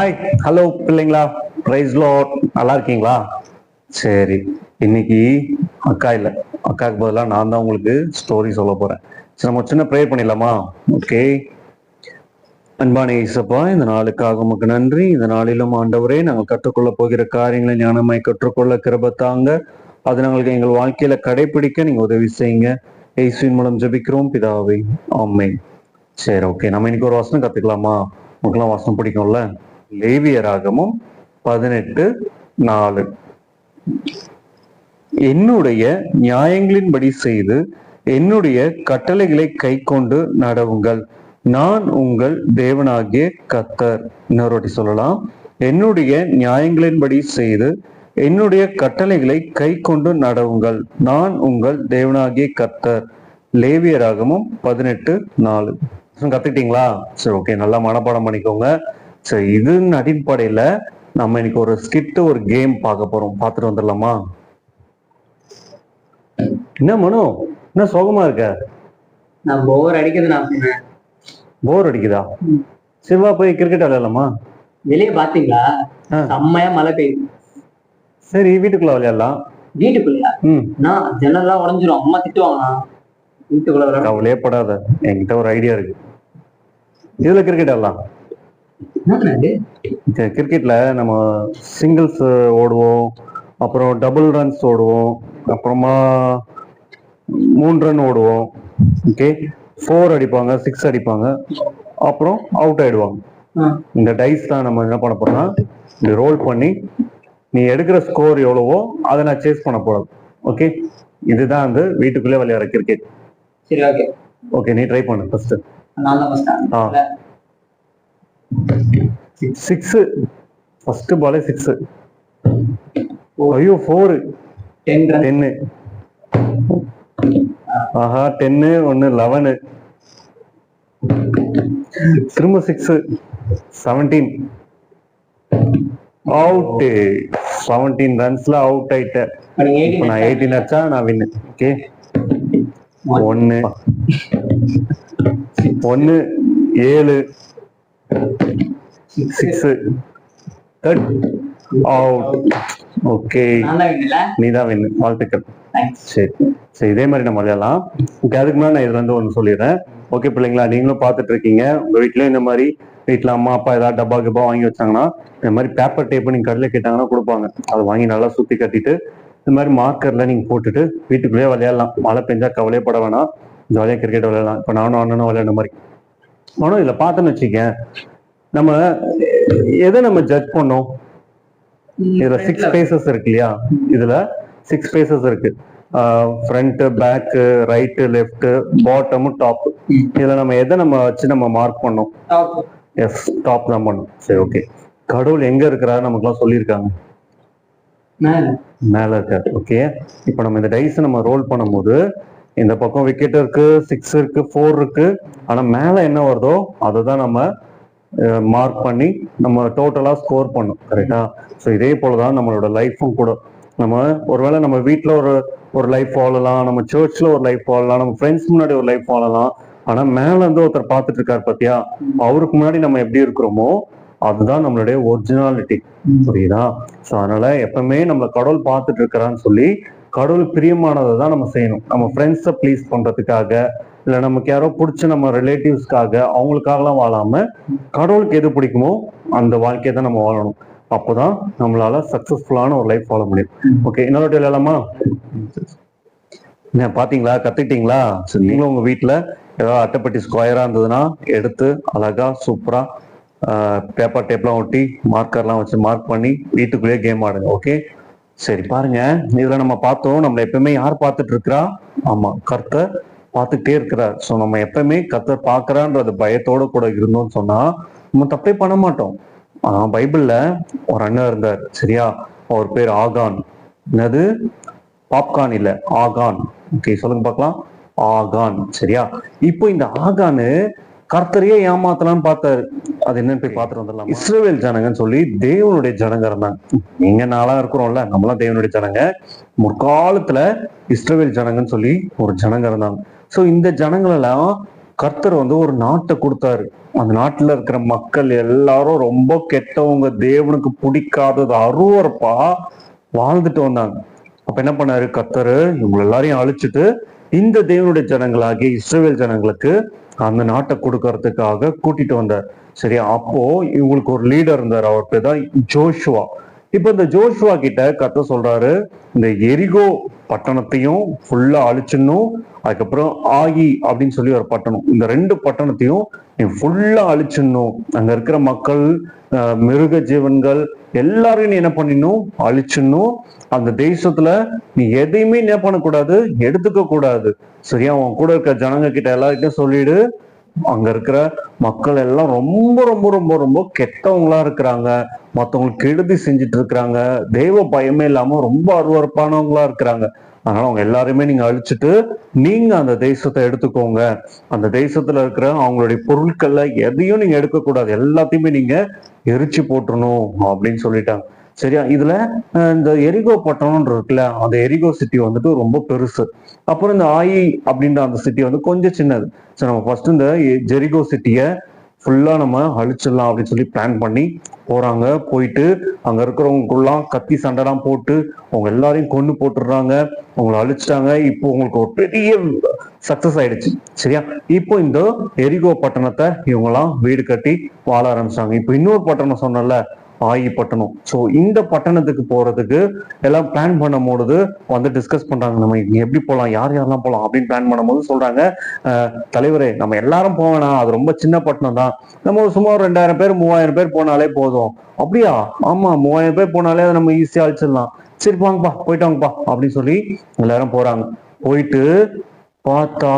Hi hello பிள்ளைங்களா? பிரைஸ் லோட் நல்லா இருக்கீங்களா? சரி. இன்னைக்கு அக்கா இல்லை. அக்காவுக்கு பதிலாக நான் தான் உங்களுக்கு ஸ்டோரி சொல்ல போறேன். சரி நம்ம சின்ன ப்ரேயர் பண்ணிடலாமா? ஓகே அன்பான இசப்பா இந்த நாளுக்காக உமக்கு நன்றி. இந்த நாளிலும் ஆண்டவரே நாங்கள் கற்றுக்கொள்ள போகிற காரியங்களை ஞானமாய் கற்றுக்கொள்ள கிருபத்தாங்க அது நாங்களுக்கு எங்கள் வாழ்க்கையில கடைபிடிக்க நீங்க உதவி செய்யுங்க. இயேசுவின் மூலம் ஜபிக்கிறோம். பிதாவை ஆமை சரி ஓகே நம்ம இன்னைக்கு ஒரு வசனம் கத்துக்கலாமா? உங்களுக்குலாம் வசனம் பிடிக்கும்ல? லேவியராகமும் பதினெட்டு நாலு. என்னுடைய நியாயங்களின்படி செய்து என்னுடைய கட்டளைகளை கைக்கொண்டு நடவுங்கள். நான் உங்கள் தேவனாகிய கத்தர் இன்னொருவாட்டி சொல்லலாம். என்னுடைய நியாயங்களின்படி செய்து என்னுடைய கட்டளைகளை கை கொண்டு நடவுங்கள். நான் உங்கள் தேவனாகிய கத்தர் லேவியராகமும் பதினெட்டு நாலு. கத்துக்கிட்டீங்களா? சரி ஓகே. நல்லா மனப்பாடம் பண்ணிக்கோங்க. சரி இதன் அடிப்படையில நம்ம இன்னைக்கு ஒரு ஸ்கிட் ஒரு கேம் பார்க்க போறோம். பார்த்துட்டு வந்துடலாமா? என்ன மனு? என்ன சோகமா இருக்க? நான் போர் அடிக்குது நான் போர் அடிக்குதா? சரி வா போய் கிரிக்கெட் விளையாடலாமா? வெளியே பாத்தீங்களா. செம்மையா மழை பெய்யுது. சரி வீட்டுக்குள்ள விளையாடலாம். வீட்டுக்குள்ளயா நான் ஜன்னல்லாம் உடஞ்சிரும். அம்மா திட்டுவாங்க வீட்டுக்குள்ள கவலையே படாத. என்கிட்ட ஒரு ஐடியா இருக்கு. இதுல கிரிக்கெட் இது? கிரிக்கெட்ல நம்ம சிங்கிள்ஸ் ஓடுவோம் அப்புறம் டபுள் ரன்ஸ் ஓடுவோம் அப்புறமா மூணு ரன் ஓடுவோம் ஓகே ஃபோர் அடிப்பாங்க சிக்ஸ் அடிப்பாங்க அப்புறம் அவுட் ஆயிடுவாங்க. இந்த டைஸ் தான் நம்ம என்ன பண்ண போறோம்னா இப்படி ரோல் பண்ணி நீ எடுக்கிற ஸ்கோர் எவ்வளவோ அதை நான் சேஸ் பண்ண போறேன் ஓகே இதுதான் வந்து வீட்டுக்குள்ளே விளையாடுற கிரிக்கெட் சரி ஓகே ஓகே நீ ட்ரை பண்ணு ஃபர்ஸ்ட் ஆ? சிக்ஸ் ஃபர்ஸ்ட் பாலே சிக்ஸ் ஐயோ ஃபோர் டென்னு ஆஹா டென்னு ஒன்னு லெவனு திரும்ப சிக்ஸ் செவன்டீன் அவுட் செவன்டீன் ரன்ஸ்ல அவுட் ஆயிட்டேன் நான் 18 எயிட்டீன் அடிச்சா நான் வின்னு ஓகே ஒன்னு ஒன்னு ஏழு. சிக்ஸ் தேர்ட் அவுட் ஓகே நீ தான் வின்னு வாழ்த்துக்கள். சரி. சரி இதே மாதிரி நம்ம விளையாடலாம். ஓகே அதுக்கு முன்னாடி நான் இதுல இருந்து ஒன்று சொல்லிடுறேன். ஓகே பிள்ளைங்களா நீங்களும் பார்த்துட்டு இருக்கீங்க உங்க வீட்லயும் இந்த மாதிரி வீட்ல அம்மா அப்பா ஏதாவது டப்பா கிப்பா வாங்கி வச்சாங்கன்னா இந்த மாதிரி பேப்பர் டேப் நீங்க கடையில் கேட்டாங்கன்னா கொடுப்பாங்க. அதை வாங்கி நல்லா சுத்தி கட்டிட்டு இந்த மாதிரி மார்க்கர்ல நீங்க போட்டுட்டு வீட்டுக்குள்ளேயே விளையாடலாம். மழை பெஞ்சா கவலையே பட வேணாம். ஜாலியா கிரிக்கெட் விளையாடலாம். இப்போ நானும் அண்ணனும் விளையாட மாதிரி. ஆனால் இதுல பார்த்தோன்னு வச்சுக்கேன் நம்ம எதை நம்ம ஜட்ஜ் பண்ணோம்? இதுல சிக்ஸ் ஸ்பேசஸ் இருக்கு இல்லையா? இதுல சிக்ஸ் ஸ்பேசஸ் இருக்கு. Front back right left bottom top இதுல நம்ம எதை நம்ம வச்சு நம்ம மார்க் பண்ணோம்? எஸ் டாப் தான் பண்ணோம். சரி ஓகே கடவுள் எங்க இருக்கிறாரு நமக்குலாம் சொல்லியிருக்காங்க. மேல. இருக்காரு ஓகே இப்போ நம்ம இந்த டைஸ் நம்ம ரோல் பண்ணும்போது இந்த பக்கம் விக்கெட் இருக்கு சிக்ஸ் இருக்கு ஃபோர் இருக்கு. ஆனா மேல என்ன வருதோ அதை தான் நம்ம மார்க் பண்ணி நம்ம டோட்டலா ஸ்கோர் பண்ணோம் கரெக்டா ஸோ இதே போலதான் நம்மளோட லைஃப்பும் கூட. நம்ம ஒருவேளை நம்ம வீட்ல ஒரு ஒரு லைஃப் வாழலாம் நம்ம சர்ச்ல ஒரு லைஃப் வாழலாம் நம்ம ஃப்ரெண்ட்ஸ் முன்னாடி ஒரு லைஃப் வாழலாம். ஆனா மேல இருந்து ஒருத்தர் பார்த்துட்டு இருக்காரு பாத்தியா? அவருக்கு முன்னாடி நம்ம எப்படி இருக்கிறோமோ அதுதான் நம்மளுடைய ஒரிஜினாலிட்டி புரியுதா? ஸோ அதனால எப்பவுமே நம்மள கடவுள் பார்த்துட்டு இருக்கிறான்னு சொல்லி கடவுள் பிரியமானதை தான் நம்ம செய்யணும். நம்ம ஃப்ரெண்ட்ஸை ப்ளீஸ் பண்றதுக்காக இல்லை நமக்கு யாரோ பிடிச்ச நம்ம ரிலேட்டிவ்ஸ்க்காக அவங்களுக்காகலாம் வாழாம கடவுளுக்கு எது பிடிக்குமோ அந்த வாழ்க்கையை தான் நம்ம வாழணும். அப்போதான் நம்மளால சக்சஸ்ஃபுல்லான ஒரு லைஃப் வாழ முடியும். ஓகே இன்னொரு இல்லாமா என்ன பாத்தீங்களா? கத்துக்கிட்டீங்களா? நீங்களும் உங்க வீட்ல ஏதாவது அட்டைப்பட்டி ஸ்கொயரா இருந்ததுன்னா எடுத்து அழகா சூப்பரா பேப்பர் டேப்லாம் ஒட்டி மார்க்கர்லாம் வச்சு மார்க் பண்ணி வீட்டுக்குள்ளேயே கேம் ஆடுங்க ஓகே சரி பாருங்க. இதுல நம்ம பார்த்தோம் நம்மள எப்பவுமே யார் பார்த்துட்டு இருக்கிறா? ஆமா கர்த்தர் பார்த்துட்டே இருக்கிறார். ஸோ நம்ம எப்பவுமே கர்த்தர் பார்க்கறான்றது பயத்தோட கூட இருந்தோம்னு சொன்னா நம்ம தப்பே பண்ண மாட்டோம். ஆனா பைபிள்ல ஒரு அண்ணன் இருந்தார் சரியா? அவர் பேர் ஆகான். என்னது? பாப்கார்ன் இல்ல ஆகான். ஓகே சொல்லுங்க பார்க்கலாம். ஆகான் சரியா? இப்போ இந்த ஆகானு கர்த்தரையே ஏமாத்தலாம்னு பார்த்தாரு. அது என்னன்னு போய் பார்த்துட்டு வந்துடலாம்? இஸ்ரேல் ஜனங்கன்னு சொல்லி தேவனுடைய ஜனங்க இருந்தாங்க நீங்க நாளா இருக்கிறோம்ல நம்மளாம் தேவனுடைய ஜனங்க. முற்காலத்துல இஸ்ரேல் ஜனங்கன்னு சொல்லி ஒரு ஜனங்க இருந்தாங்க சோ இந்த ஜனங்களெல்லாம் கர்த்தர் வந்து ஒரு நாட்டை கொடுத்தாரு. அந்த நாட்டுல இருக்கிற மக்கள் எல்லாரும் ரொம்ப கெட்டவங்க தேவனுக்கு பிடிக்காதது அருவருப்பா வாழ்ந்துட்டு வந்தாங்க. அப்ப என்ன பண்ணாரு கர்த்தர்? இவங்க எல்லாரையும் அழிச்சிட்டு இந்த தேவனுடைய ஜனங்களாகிய இஸ்ரவேல் ஜனங்களுக்கு அந்த நாட்டை கொடுக்கறதுக்காக கூட்டிட்டு வந்தார். சரியா? அப்போ இவங்களுக்கு ஒரு லீடர் இருந்தார். அவர் பேர் தான் ஜோஷுவா. இப்ப இந்த ஜோஷுவா கிட்ட கத்த சொல்றாரு இந்த எரிகோ பட்டணத்தையும் ஃபுல்லா அழிச்சிடணும். அதுக்கப்புறம் ஆகி அப்படின்னு சொல்லி ஒரு பட்டணம். இந்த ரெண்டு பட்டணத்தையும் நீ ஃபுல்லா அழிச்சிடணும். அங்க இருக்கிற மக்கள் மிருக ஜீவன்கள் எல்லாரையும் நீ என்ன பண்ணிடணும்? அழிச்சிடணும். அந்த தேசத்துல நீ எதையுமே என்ன பண்ணக்கூடாது? எடுத்துக்க கூடாது. சரியா? உன் கூட இருக்க ஜனங்க கிட்ட எல்லார்கிட்டயும் சொல்லிடு. அங்க இருக்கிற மக்கள் எல்லாம் ரொம்ப ரொம்ப ரொம்ப ரொம்ப கெட்டவங்களா இருக்கிறாங்க. மத்தவங்களுக்கு கெடுதி செஞ்சுட்டு இருக்கிறாங்க. தெய்வ பயமே இல்லாம ரொம்ப அருவறுப்பானவங்களா இருக்கிறாங்க. அதனால அவங்க எல்லாருமே நீங்க அழிச்சிட்டு நீங்க அந்த தேசத்தை எடுத்துக்கோங்க. அந்த தேசத்துல இருக்கிற அவங்களுடைய பொருட்கள்ல எதையும் நீங்க எடுக்கக்கூடாது. எல்லாத்தையுமே நீங்க எரிச்சு போட்டுறணும் அப்படின்னு சொல்லிட்டாங்க. சரியா? இதுல இந்த எரிகோ பட்டணம் இருக்குல்ல அந்த எரிகோ சிட்டி வந்துட்டு ரொம்ப பெருசு. அப்புறம் இந்த ஆயி அப்படின்ற அந்த சிட்டி வந்து கொஞ்சம் சின்னது. சரி நம்ம ஃபர்ஸ்ட் இந்த எ- ஜெரிகோ சிட்டியை ஃபுல்லா நம்ம அழிச்சிடலாம் அப்படின்னு சொல்லி பிளான் பண்ணி போறாங்க. போயிட்டு அங்க இருக்கிறவங்களுக்குலாம் கத்தி சண்டைலாம் போட்டு அவங்க எல்லாரையும் கொண்டு போட்டுடுறாங்க. அவங்கள அழிச்சிட்டாங்க. இப்போ உங்களுக்கு ஒரு பெரிய சக்சஸ் ஆயிடுச்சு. சரியா? இப்போ இந்த எரிகோ பட்டணத்தை இவங்கெல்லாம் வீடு கட்டி வாழ ஆரம்பிச்சாங்க இப்போ இன்னொரு பட்டணம் சொன்னல ஆகி பட்டணம் ஸோ இந்த பட்டணத்துக்கு போறதுக்கு எல்லாம் பிளான் பண்ணும்போது வந்து டிஸ்கஸ் பண்றாங்க. நம்ம எப்படி போகலாம் யார் யாரெல்லாம் போகலாம் அப்படின்னு பிளான் பண்ணும்போது சொல்றாங்க. "அஹ், தலைவரே நம்ம எல்லாரும் போவேணா அது ரொம்ப சின்ன பட்டணம் தான். நம்ம சும்மா ஒரு ரெண்டாயிரம் பேர் மூவாயிரம் பேர் போனாலே போதும். அப்படியா? ஆமா மூவாயிரம் பேர் போனாலே அதை நம்ம ஈஸியா அழிச்சிடலாம். சரி வாங்கப்பா போயிட்டு வாங்கப்பா அப்படின்னு சொல்லி எல்லாரும் போறாங்க. போயிட்டு பார்த்தா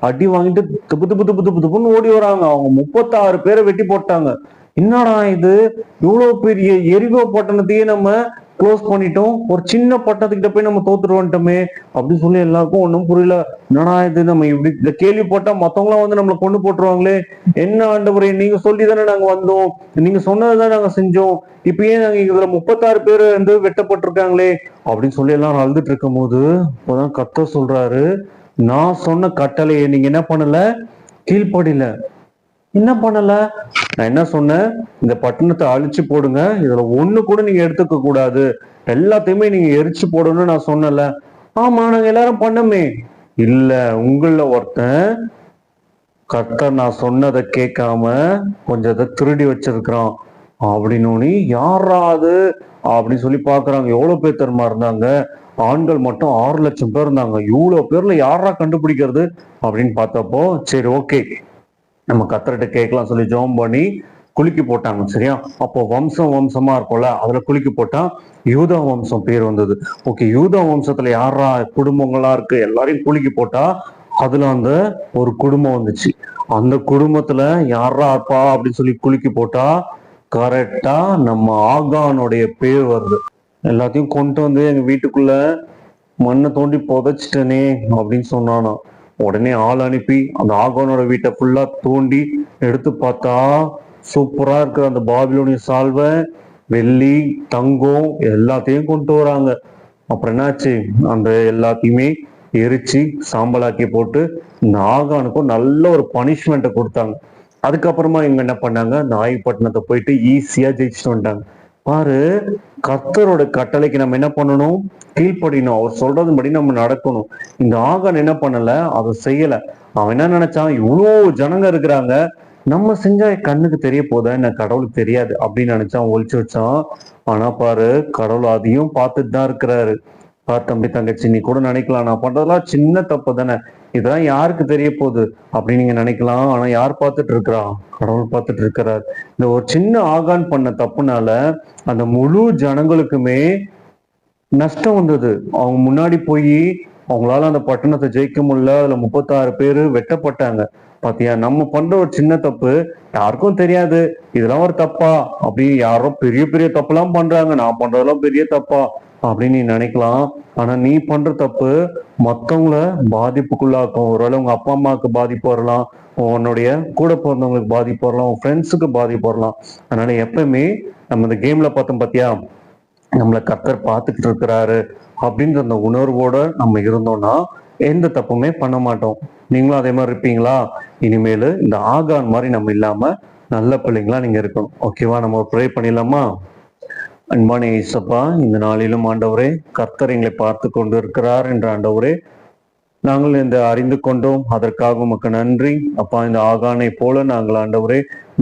அடி வாங்கிட்டு துப்பு துப்பு துப்பு துப்பு துப்புன்னு ஓடி வராங்க. அவங்க முப்பத்தாறு பேரை வெட்டி போட்டாங்க. என்னடா இது? இவ்வளவு பெரிய எரிகோ பட்டணத்தையே நம்ம க்ளோஸ் பண்ணிட்டோம். ஒரு சின்ன பட்டணத்துக்கிட்ட போய் நம்ம தோத்துருவோன்ட்டோமே அப்படின்னு சொல்லி எல்லாருக்கும் ஒன்றும் புரியல. என்னடா இது? நம்ம இப்படி இந்த கேள்வி போட்டா மத்தவங்களாம் வந்து நம்மளை கொண்டு போட்டுருவாங்களே. என்ன ஆண்டவரே நீங்க சொல்லி தானே நாங்க வந்தோம். நீங்க சொன்னதுதான் நாங்க செஞ்சோம். இப்போ ஏன் நாங்க இதுல முப்பத்தாறு பேர் வந்து வெட்டப்பட்டிருக்காங்களே. அப்படின்னு சொல்லி எல்லாரும் அழுதுட்டு இருக்கும் போது இப்போதான் கத்த சொல்றாரு நான் சொன்ன கட்டளையை நீங்க என்ன பண்ணல? கீழ்ப்படியில என்ன பண்ணல? நான் என்ன சொன்னேன்? இந்த பட்டணத்தை அழிச்சு போடுங்க. இதுல ஒண்ணு கூட நீங்க எடுத்துக்க கூடாது. எல்லாத்தையுமே நீங்க எரிச்சு போடணும்னு நான் சொன்னல ஆமா நாங்க எல்லாரும் பண்ணமே. இல்ல உங்கள ஒருத்தன் கர்த்தர் நான் சொன்னதை கேட்காம கொஞ்சம் இதை திருடி வச்சிருக்கிறான். அப்படின்னு யாரா அது? அப்படின்னு சொல்லி பாக்குறாங்க எவ்வளவு பேர் தெரியுமா இருந்தாங்க? ஆண்கள் மட்டும் ஆறு லட்சம் பேர் இருந்தாங்க. இவ்வளவு பேர்ல யாரா கண்டுபிடிக்கிறது? அப்படின்னு பார்த்தப்போ சரி ஓகே. நம்ம கத்தர்கிட்ட கேட்கலாம் சொல்லி ஜோம் பண்ணி குலுக்கி போட்டாங்க சரியா? அப்போ வம்சம் வம்சமா இருக்கும்ல அதுல குலுக்கி போட்டா யூதா வம்சம் பேர் வந்தது. ஓகே யூதா வம்சத்துல யாரா குடும்பங்களா இருக்கு எல்லாரையும் குலுக்கி போட்டா அதுல அந்த ஒரு குடும்பம் வந்துச்சு. அந்த குடும்பத்துல யாரா இருப்பா அப்படின்னு சொல்லி குலுக்கி போட்டா கரெக்டா நம்ம ஆகானுடைய பேர் வருது. எல்லாத்தையும் கொண்டு வந்து எங்க வீட்டுக்குள்ள மண்ணை தோண்டி புதைச்சிட்டனே அப்படின்னு சொன்னானா உடனே ஆள் அனுப்பி அந்த ஆகானோட வீட்டை ஃபுல்லா தோண்டி எடுத்து பார்த்தா சூப்பரா இருக்கிற அந்த பாபிலோனிய சால்வை வெள்ளி தங்கம் எல்லாத்தையும் கொண்டு வராங்க. அப்புறம் என்னாச்சு? அந்த எல்லாத்தையுமே எரிச்சு சாம்பலாக்கி போட்டு நாகானுக்கும் நல்ல ஒரு பனிஷ்மெண்ட்டை கொடுத்தாங்க. அதுக்கப்புறமா இவங்க என்ன பண்ணாங்க? நாகப்பட்டினத்தை போயிட்டு ஈஸியா ஜெயிச்சுட்டு வந்துட்டாங்க. பாரு கர்த்தரோட கட்டளைக்கு நம்ம என்ன பண்ணணும்? கீழ்ப்படியணும் அவர் சொல்றதுபடி நம்ம நடக்கணும். இந்த ஆகன் என்ன பண்ணல? அதை செய்யல. அவன் என்ன நினைச்சான்? இவ்வளோ ஜனங்க இருக்கிறாங்க. நம்ம செஞ்சா கண்ணுக்கு தெரிய போதா? என்ன கடவுளுக்கு தெரியாது அப்படின்னு நினைச்சான் ஒழிச்சு வச்சான். ஆனா பாரு கடவுள் அதையும் பார்த்துட்டு தான் இருக்கிறாரு. தம்பி தங்கச்சி நீ கூட நினைக்கலாம் நான் பண்றதெல்லாம் சின்ன தப்பு தானே. இதெல்லாம் யாருக்கு தெரிய போகுது? அப்படின்னு நீங்க நினைக்கலாம். ஆனா யார் பார்த்துட்டு இருக்கிறா? கடவுள் பார்த்துட்டு இருக்கிறார். இந்த ஒரு சின்ன ஆகான் பண்ண தப்புனால அந்த முழு ஜனங்களுக்குமே நஷ்டம் வந்தது. அவங்க முன்னாடி போய் அவங்களால அந்த பட்டணத்தை ஜெயிக்க முடியல. அதுல முப்பத்தாறு பேரு வெட்டப்பட்டாங்க. பாத்தியா நம்ம பண்ற ஒரு சின்ன தப்பு யாருக்கும் தெரியாது. இதெல்லாம் ஒரு தப்பா? அப்படி யாரோ பெரிய பெரிய தப்புலாம் பண்றாங்க. நான் பண்றதெல்லாம் பெரிய தப்பா? அப்படின்னு நீ நினைக்கலாம். ஆனா நீ பண்ற தப்பு மத்தவங்கள பாதிப்புக்குள்ளாக்கும். ஒருவேளை உங்க அப்பா அம்மாவுக்கு பாதிப்பு வரலாம். உன்னுடைய கூட பிறந்தவங்களுக்கு பாதிப்பு வரலாம். உன் ஃப்ரெண்ட்ஸுக்கு பாதிப்பு வரலாம். அதனால எப்பவுமே நம்ம இந்த கேம்ல பார்த்தோம் பாத்தியா நம்மளை கத்தர் பார்த்துக்கிட்டு இருக்கிறாரு. அப்படின்ற அந்த உணர்வோட நம்ம இருந்தோம்னா எந்த தப்புமே பண்ண மாட்டோம். நீங்களும் அதே மாதிரி இருப்பீங்களா? இனிமேல் இந்த ஆகான் மாதிரி நம்ம இல்லாம நல்ல பிள்ளைங்களா நீங்க இருக்கணும். ஓகேவா? நம்ம ப்ரே பண்ணிடலாமா? அன்பானே இயேசப்பா இந்த நாளிலும் ஆண்டவரே கர்த்தர் எங்களை பார்த்து கொண்டு இருக்கிறார் என்ற ஆண்டவரே நாங்கள் இந்த அறிந்து கொண்டோம். அதற்காக உமக்கு நன்றி. அப்பா இந்த ஆகானை போல நாங்கள் ஆண்டவரே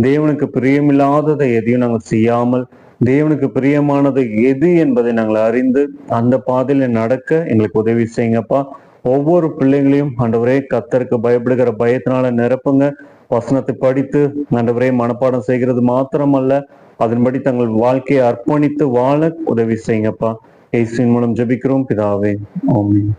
தேவனுக்கு பிரியமில்லாததை எதையும் நாங்கள் செய்யாமல் தேவனுக்கு பிரியமானது எது என்பதை நாங்கள் அறிந்து அந்த பாதையில நடக்க எங்களுக்கு உதவி செய்யுங்கப்பா. ஒவ்வொரு பிள்ளைங்களையும் ஆண்டவரே கத்தருக்கு பயப்படுகிற பயத்தினால நிரப்புங்க. வசனத்தை படித்து ஆண்டவரே மனப்பாடம் செய்கிறது மாத்திரமல்ல அதன்படி தங்கள் வாழ்க்கையை அர்ப்பணித்து வாழ உதவி செய்யுங்கப்பா. இயேசுவின் மூலம் ஜெபிக்கிறோம் பிதாவே. ஆமென்.